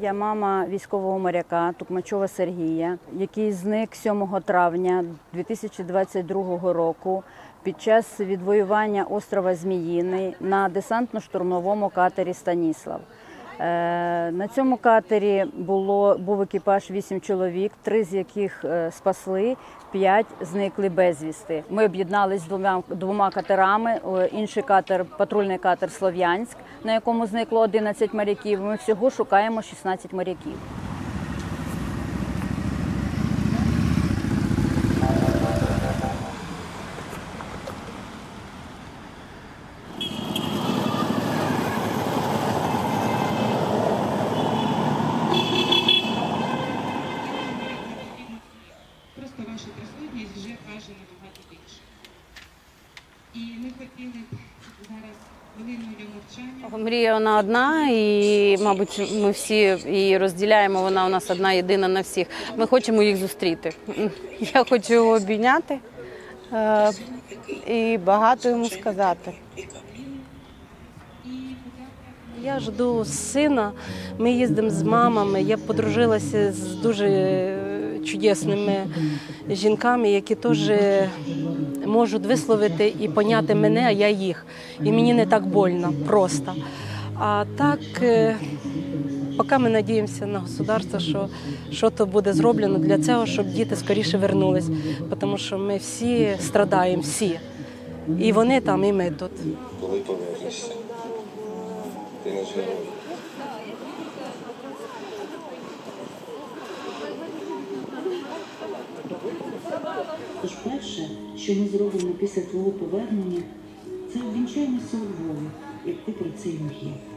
Я мама військового моряка Тукмачова Сергія, який зник 7 травня 2022 року під час відвоювання острова Зміїний на десантно-штурмовому катері Станіслав. Е, На цьому катері було був екіпаж 8 чоловік, три з яких е, спасли, п'ять зникли безвісти. Ми об'єднались з двома двома катерами. Е, Інший катер, патрульний катер Слов'янськ, на якому зникло 11 моряків. Ми всього шукаємо 16 моряків. Набагато більше. І ми хотіли зараз хвилиною мовчання. Мрія вона одна, і, мабуть, ми всі її розділяємо. Вона у нас одна єдина на всіх. Ми хочемо їх зустріти. Я хочу його обійняти е, і багато йому сказати. Я жду сина. Ми їздимо з мамами. Я подружилася з дуже чудесними жінками, які теж можуть висловити і поняти мене, а я їх. І мені не так больно просто. А так, е, поки ми надіємося на государство, що що то буде зроблено для цього, щоб діти скоріше вернулись. Тому що ми всі страдаємо, всі. І вони там, і ми тут. коли повернешся. Ти наш герой. Тож перше, що ми зробимо після твого повернення, це обвінчаємося у Львові, як ти про це й мріяв.